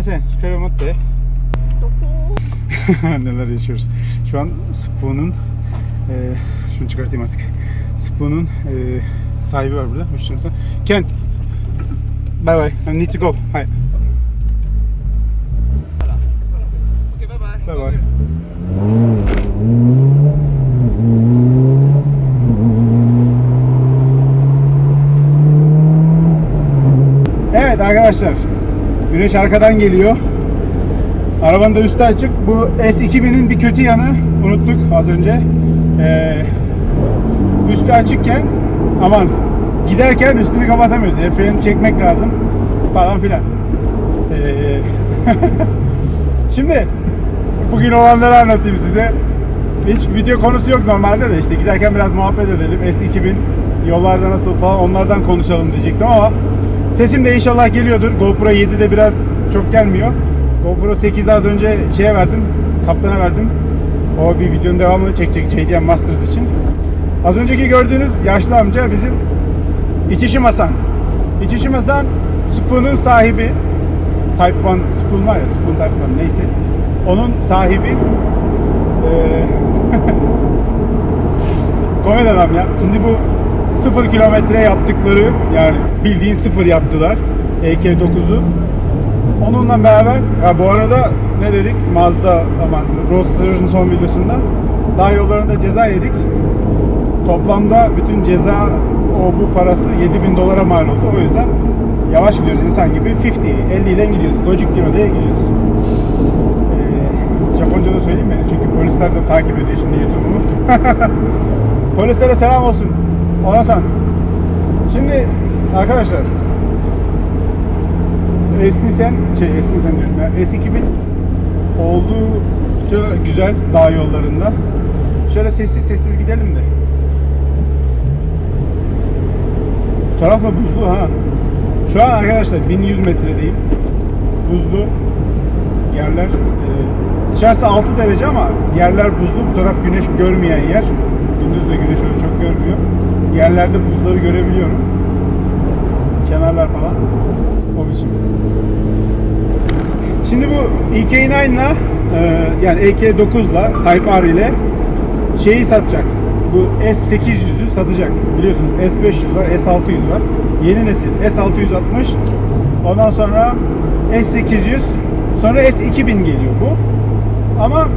Gelsene şöyle mut de. Neler yaşıyoruz. Şu an Spoon'un e, şunu çıkartayım artık. Spoon'un e, sahibi var burada. Hoşçakalın. Ken. Bye bye. I need to go. Hayır. Bye bye. Evet arkadaşlar Güneş arkadan geliyor. Arabanın da üstü açık. Bu S2000'in bir kötü yanı unuttuk az önce. Ee, üstü açıkken aman giderken üstünü kapatamıyoruz. El freni çekmek lazım falan filan. Ee, Şimdi bugün olanları anlatayım size. Hiç video konusu yok normalde de işte giderken biraz muhabbet edelim. S2000 yollarda nasıl falan onlardan konuşalım diyecektim ama sesim de inşallah geliyordur. GoPro 7'de biraz çok gelmiyor. GoPro 8'i az önce şeye verdim, kaptana verdim. O bir videonun devamını çekecek JDM Masters için. Az önceki gördüğünüz yaşlı amca bizim İçişim Hasan. İçişim Hasan Spoon'un sahibi. Type 1 Spoon var ya, Spoon Type 1 neyse. Onun sahibi eee komedi adam ya. Şimdi bu sıfır kilometre yaptıkları yani bildiğin sıfır yaptılar. EK9'u. Onunla beraber ya bu arada ne dedik? Mazda aman Roadster'ın son videosunda daha yollarında ceza yedik. Toplamda bütün ceza o bu parası 7000 dolara mal oldu. O yüzden yavaş gidiyoruz insan gibi 50, 50 ile gidiyoruz. Gojik Kilo'da gidiyoruz. Ee, Japonca da söyleyeyim mi? Çünkü polisler de takip ediyor şimdi YouTube'umu. Polislere selam olsun. Onasan. Şimdi arkadaşlar Esnisen, şey Esnisen diyorum ya. S2000 oldukça güzel dağ yollarında. Şöyle sessiz sessiz gidelim de. Bu taraf da buzlu ha. Şu an arkadaşlar 1100 metredeyim. Buzlu yerler. E, dışarısı 6 derece ama yerler buzlu. Bu taraf güneş görmeyen yer. Gündüz de güneş öyle çok görmüyor. Yerlerde buzları görebiliyorum. Kenarlar falan. O biçim. Şimdi bu EK9 ile yani EK9 ile Type R ile şeyi satacak. Bu S800'ü satacak. Biliyorsunuz S500 var, S600 var. Yeni nesil S660. Ondan sonra S800, sonra S2000 geliyor bu. Ama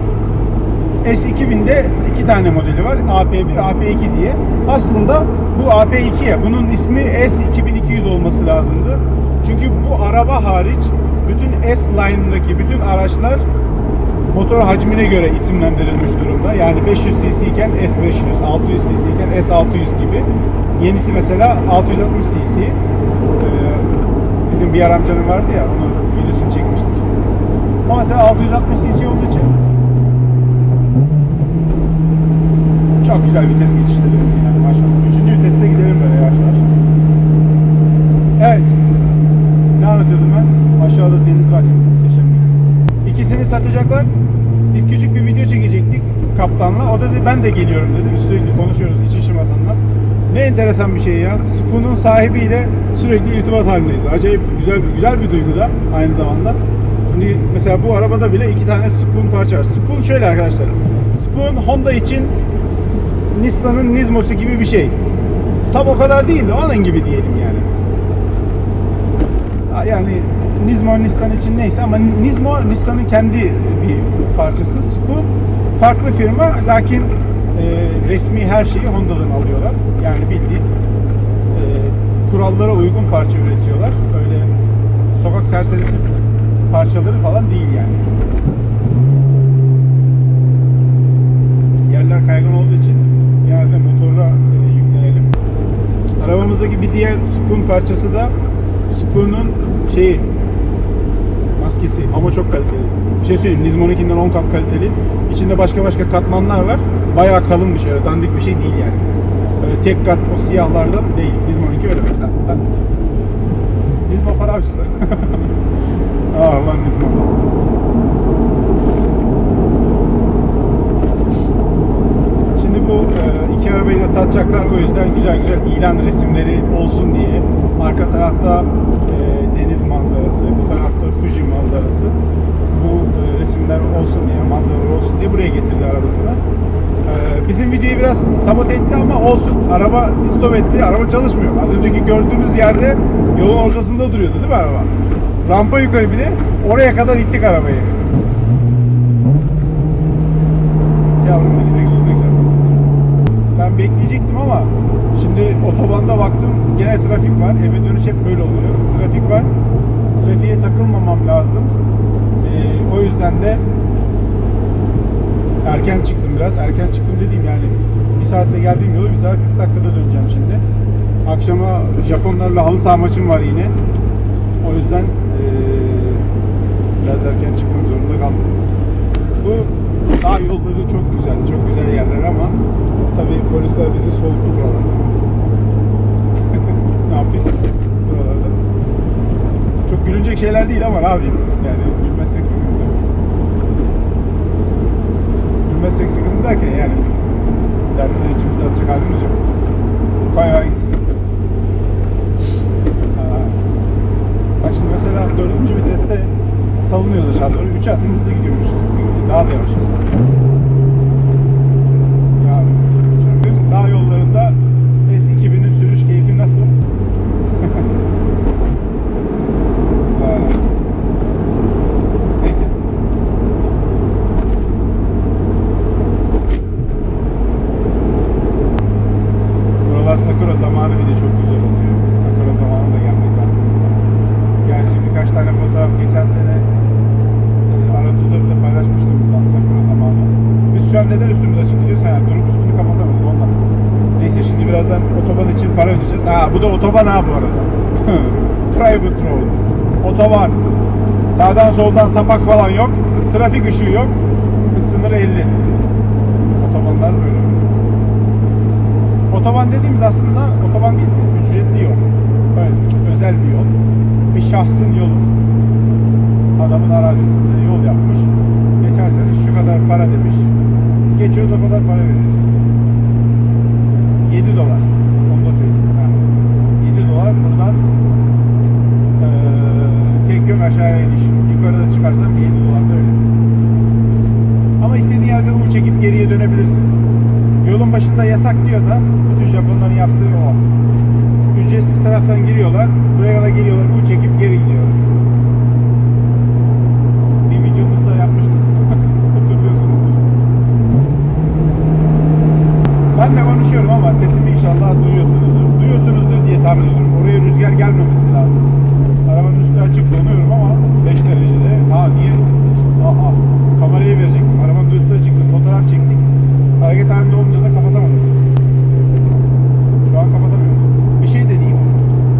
S2000'de iki tane modeli var. AP1, AP2 diye. Aslında bu AP2'ye. Bunun ismi S2200 olması lazımdı. Çünkü bu araba hariç bütün S-Line'daki bütün araçlar motor hacmine göre isimlendirilmiş durumda. Yani 500 cc iken S500, 600 cc iken S600 gibi. Yenisi mesela 660 cc. Ee, bizim bir amcanın vardı ya, onun videosunu çekmiştik. Ama mesela 660 cc olduğu için çok güzel vites geçişleri yani maşallah. Üçüncü viteste gidelim böyle yavaş yavaş. Evet. Ne anlatıyordum ben? Aşağıda deniz var ya muhteşem. İkisini satacaklar. Biz küçük bir video çekecektik kaptanla. O da dedi ben de geliyorum dedi. Sürekli konuşuyoruz iç işim Hasan'la. Ne enteresan bir şey ya. Spoon'un sahibiyle sürekli irtibat halindeyiz. Acayip güzel güzel bir duygu da aynı zamanda. Şimdi mesela bu arabada bile iki tane Spoon parça var. Spoon şöyle arkadaşlar. Spoon Honda için Nissan'ın Nismo'su gibi bir şey. Tam o kadar değil de onun gibi diyelim yani. Yani Nismo Nissan için neyse ama Nismo Nissan'ın kendi bir parçası. Spoon farklı firma lakin e, resmi her şeyi Honda'dan alıyorlar. Yani bildiğin e, kurallara uygun parça üretiyorlar. Öyle sokak serserisi parçaları falan değil yani. Yerler kaygan olduğu için genelde motora e, yüklenelim. Arabamızdaki bir diğer Spoon parçası da Spoon'un şeyi maskesi ama çok kaliteli. Bir şey söyleyeyim Nismo'nunkinden 10 kat kaliteli. İçinde başka başka katmanlar var. Bayağı kalın bir şey. Dandik bir şey değil yani. Öyle tek kat o siyahlardan değil. Nismo'nunki öyle mesela. Dandik. Nismo para avcısı. Aa lan Nismo. Şimdi bu e, iki arabayı da satacaklar o yüzden güzel güzel ilan resimleri olsun diye arka tarafta e, deniz manzarası, bu tarafta Fuji manzarası bu e, resimler olsun diye, manzaralar olsun diye buraya getirdi arabasını. E, bizim videoyu biraz sabote etti ama olsun. Araba stop etti, araba çalışmıyor. Az önceki gördüğünüz yerde yolun ortasında duruyordu değil mi araba? Rampa yukarı bir de oraya kadar ittik arabayı. Yavrum benim egzoz ne güzel. Ben bekleyecektim ama şimdi otobanda baktım gene trafik var. Eve dönüş hep böyle oluyor. Trafik var. Trafiğe takılmamam lazım. Ee, o yüzden de erken çıktım biraz. Erken çıktım dediğim yani bir saatte geldiğim yolu bir saat 40 dakikada döneceğim şimdi. Akşama Japonlarla halı saha maçım var yine. O yüzden ee, biraz erken çıkmak zorunda kaldım. Bu dağ yolları çok güzel, çok güzel yerler ama tabii polisler bizi soğuttu buralarda. ne yaptıysak gülünecek şeyler değil ama ne yapayım? Yani gülmezsek sıkıntı. Gülmezsek sıkıntı derken yani dertleri içimize atacak halimiz yok. Bayağı gitsin. Bak şimdi mesela dördüncü viteste salınıyoruz aşağı doğru. Üçe atayım hızlı gidiyormuş. Daha da yavaş mesela. Yani çünkü dağ yollarında S2000'in sürüş keyfi nasıl? Aa. Neyse. Buralar Sakura zamanı bir de çok güzel oluyor. Sakura zamanı da gelmek lazım. Gerçi birkaç tane fotoğraf geçen sene e, Aratuz'da paylaşmıştım buradan Sakura zamanı. Biz şu an neden üstümüz açık gidiyoruz? Ha, durup üstünü kapatamadık ondan. Neyse şimdi birazdan otoban için para ödeyeceğiz. Ha bu da otoban ha bu arada. Private road. Otoban. Sağdan soldan sapak falan yok. Trafik ışığı yok. Hız sınırı 50. Otobanlar böyle. Otoban dediğimiz aslında otoban değil, ücretli yol. Böyle özel bir yol. Bir şahsın yolu. Adamın arazisinde yol yapmış. Geçerseniz şu kadar para demiş. Geçiyoruz o kadar para veriyoruz. 7 dolar. Onu da söyleyeyim. Ha. 7 dolar buradan eee tek yön aşağıya iniş. Yukarıda çıkarsam 7 dolar da öyle. Ama istediğin yerde U çekip geriye dönebilirsin. Yolun başında yasak diyor da bütün Japonların yaptığı o. Ücretsiz taraftan giriyorlar. Buraya kadar geliyorlar. U çekip geri gidiyorlar. Bir videomuzda yapmıştık. Hatırlıyorsunuz. Ben de konuşuyorum ama sesimi inşallah duyuyorsunuzdur. Duyuyorsunuzdur diye tahmin ediyorum. Oraya rüzgar gelmemesi lazım. Arabanın üstü açık donuyorum ama 5 derecede. Ha niye? Aha. Kamerayı verecektim. Arabanın üstü açıktı. Fotoğraf çektik. Hareket halinde olunca da kapatamadım. Şu an kapatamıyoruz. Bir şey deneyeyim.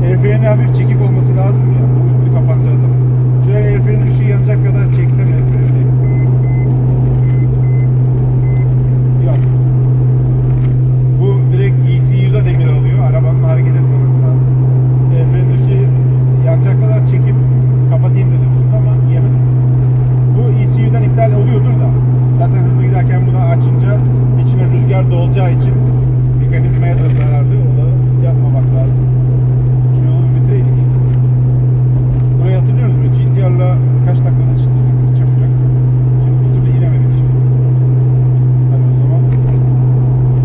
El freni hafif çekik olması lazım ya. Bu üstü kapanacağı zaman. Şöyle el freni ışığı yanacak kadar çeksem el freni. Yok. Bu direkt ECU'da demir alıyor. Arabanın hareket etmemesi lazım. El freni ışığı yanacak kadar çekip kapatayım dedim üstüne ama yemedim. Bu ECU'dan iptal oluyordur da. Zaten hızlı giderken bunu açınca içine rüzgar dolacağı için mekanizmaya da zararlı. Onu yapmamak lazım. Şu yolu bir bitireydik. Burayı hatırlıyoruz mu? GTR'la kaç dakikada çıktık çabucak. Şimdi bir türlü inemedik. Hadi o zaman.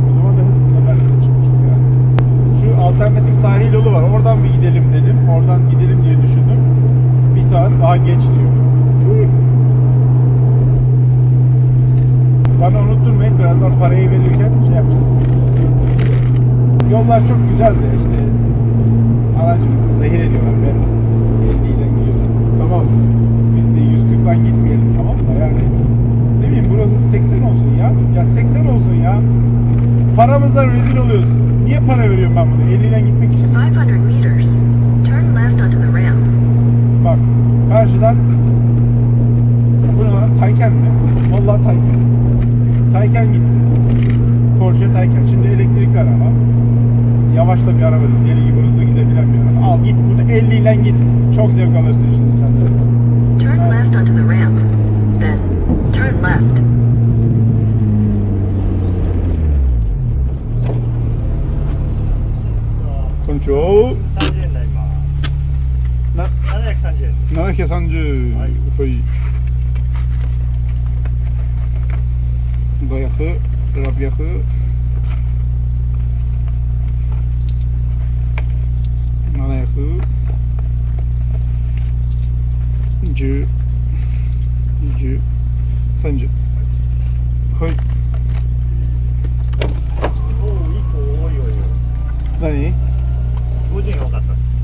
O zaman da hız sınırlarıyla da çıkmıştık yani. Şu alternatif sahil yolu var. Oradan bir gidelim dedim. Oradan gidelim diye düşündüm. Bir saat daha geç diyor. Bana unutturmayın birazdan parayı verirken şey yapacağız. Yollar çok güzel de işte aracım zehir ediyorlar ben 50 ile gidiyorsun. Tamam biz de 140'dan gitmeyelim tamam da yani ne bileyim burası 80 olsun ya. Ya 80 olsun ya. Paramızdan rezil oluyoruz. Niye para veriyorum ben bunu? 50 ile gitmek için. 500 meters. Turn left onto the ramp. Bak karşıdan bu ne lan? Taycan mi? Vallahi Taycan. Taycan gitti. Porsche Taycan. Şimdi elektrikli araba. Yavaş da bir araba değil. Deli gibi hızlı gidebilen bir araba. Al git bunu 50 ile git. Çok zevk alırsın şimdi sen de. Turn left onto the ramp. Then, turn left. ちは。30円になりますな730円730。はいはい。500、600。700。10。20。30。はい。おお1個多い多い何 Godzinę od nas.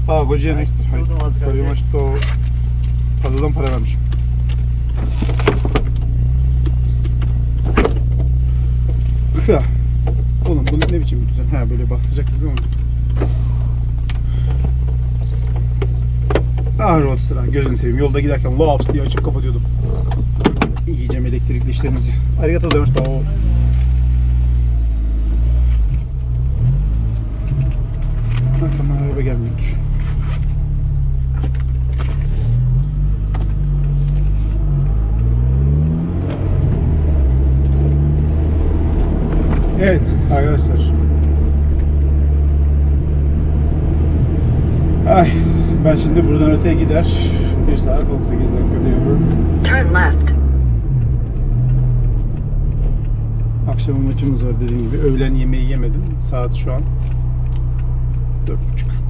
A, godzinę ekstra, hej. Ponieważ to... Fazladan para vermişim. Ya. Oğlum bu ne biçim bir düzen? Ha böyle bastıracaktı değil mi? Ah rot sıra gözünü seveyim. Yolda giderken laps diye açıp kapatıyordum. Yiyeceğim elektrikli işlerimizi. Arigato demiş da o. araba gelmiyordur. Evet arkadaşlar. Ay ben şimdi buradan öteye gider. 1 saat 18 dakika diyor. Turn left. Akşam maçımız var dediğim gibi. Öğlen yemeği yemedim. Saat şu an 4.30.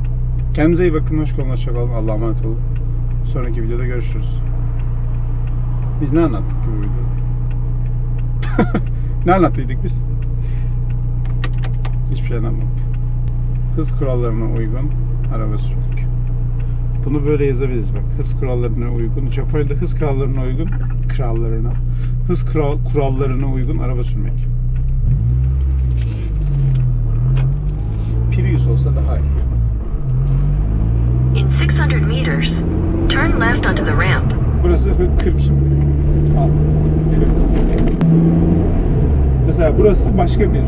Kendinize iyi bakın. Hoş kalın. Hoşça kalın. Allah'a emanet olun. Sonraki videoda görüşürüz. Biz ne anlattık ki bu videoda? ne anlattıydık biz? Hiçbir şey anlatmadık. Hız kurallarına uygun araba sürdük. Bunu böyle yazabiliriz bak. Hız kurallarına uygun. Japonya'da hız kurallarına uygun krallarına. Hız kural, kurallarına uygun araba sürmek. Prius olsa daha iyi. In 600 meters, turn left onto the ramp. Burası hı- 40 şimdi. Al. 40. Mesela burası başka bir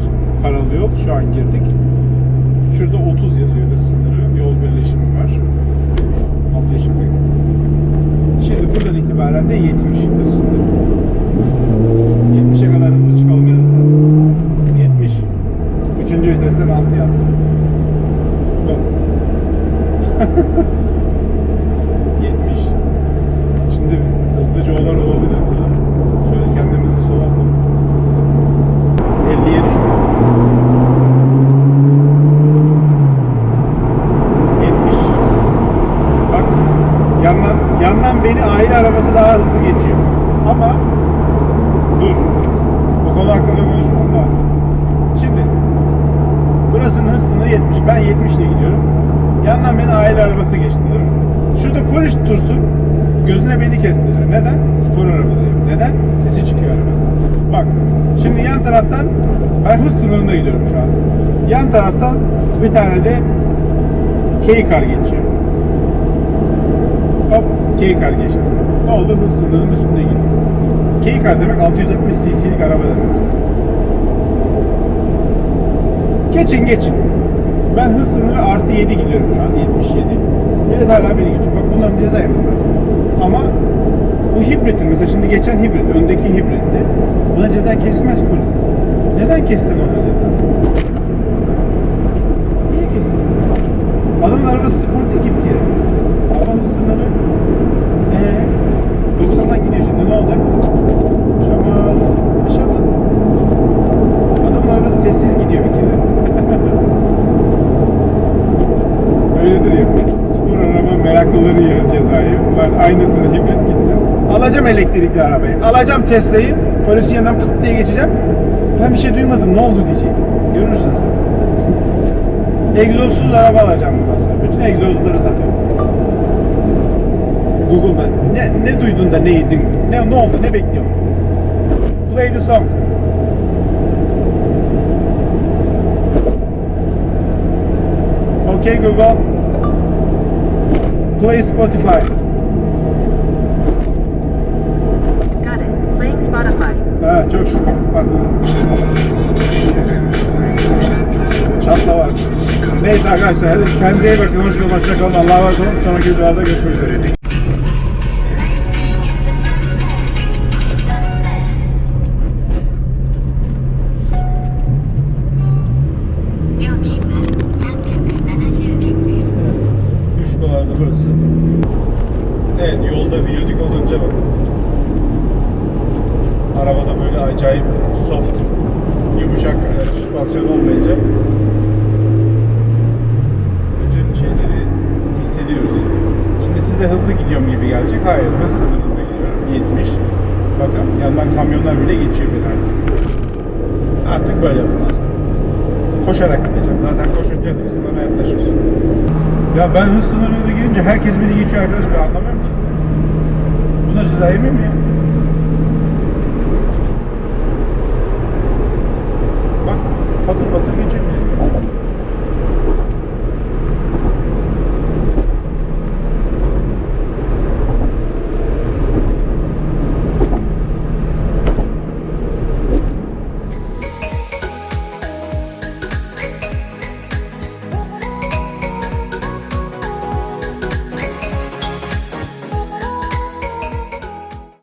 paralı yol. Şu an girdik. Şurada 30 yazıyor hız sınırı. Yol birleşimi var. Allah yaşa koyayım. Şimdi buradan itibaren de 70 hız sınırı. 70'e kadar hızlı çıkalım en azından. 70. Üçüncü vitesten 6 yaptım. Bak. 70. Şimdi olan olabilir. Şöyle kendimizi sola atalım. 50'ye düştüm. 70. Bak yandan yandan beni aile arabası daha hızlı geçiyor. Ama dur. Bu konu hakkında konuşmam lazım. Şimdi burasının hız sınırı 70. Ben 70 ile gidiyorum. Yandan beni aile arabası geçti değil mi? Şurada polis dursun. Gözüne beni kestirir. Neden? Spor arabadayım. Neden? Sesi çıkıyor arabanın. Bak. Şimdi yan taraftan ben hız sınırında gidiyorum şu an. Yan taraftan bir tane de K-Car geçiyor. Hop K-Car geçti. Ne oldu? Hız sınırının üstünde gidiyor. K-Car demek 660 cc'lik araba demek. Geçin geçin. Ben hız sınırı artı 7 gidiyorum şu an 77. Millet hala beni geçiyor. Bak bunların ceza yemesi lazım. Ama bu hibritin mesela şimdi geçen hibrit, öndeki hibritti. Buna ceza kesmez polis. Neden kessin ona ceza? Niye kessin? Adamın arabası spor değil ki bir kere. Ama hız sınırı ee, 90'dan gidiyor şimdi ne olacak? Yaşamaz. Yaşamaz. Adamın arabası sessiz gidiyor bir kere. Öyledir ya. Spor araba meraklıları yer cezayı. Ulan aynısını hibrit. Alacağım elektrikli arabayı. Alacağım Tesla'yı. Polisin yanından pıst diye geçeceğim. Ben bir şey duymadım. Ne oldu diyecek. Görürsün sen. Egzozsuz araba alacağım bundan sonra. Bütün egzozları satıyorum. Google'da ne, ne duydun da ne yedin? Ne, ne oldu? Ne bekliyorsun? Play the song. Okay Google. Play Spotify. Got it. Playing Spotify. Ha var. Çatla var. Neyse arkadaşlar hadi kendinize iyi bakın. Hoşçakalın. Hoşçakalın. Allah'a emanet olun. Sonraki videolarda görüşmek üzere. Evet yolda biyodik olunca bakın. Arabada böyle acayip soft, yumuşak e, süspansiyon olmayınca bütün şeyleri hissediyoruz. Şimdi size hızlı gidiyorum gibi gelecek. Hayır, hız sınırında gidiyorum. 70. Bakın yandan kamyonlar bile geçiyor beni artık. Artık böyle bundan. Koşarak gideceğim. Zaten koşunca hız sınırına yaklaşıyorsun. Ya ben hız sınırına da girince herkes beni geçiyor arkadaş ben anlamıyorum ki. Bunlar ceza yemiyor mu ya?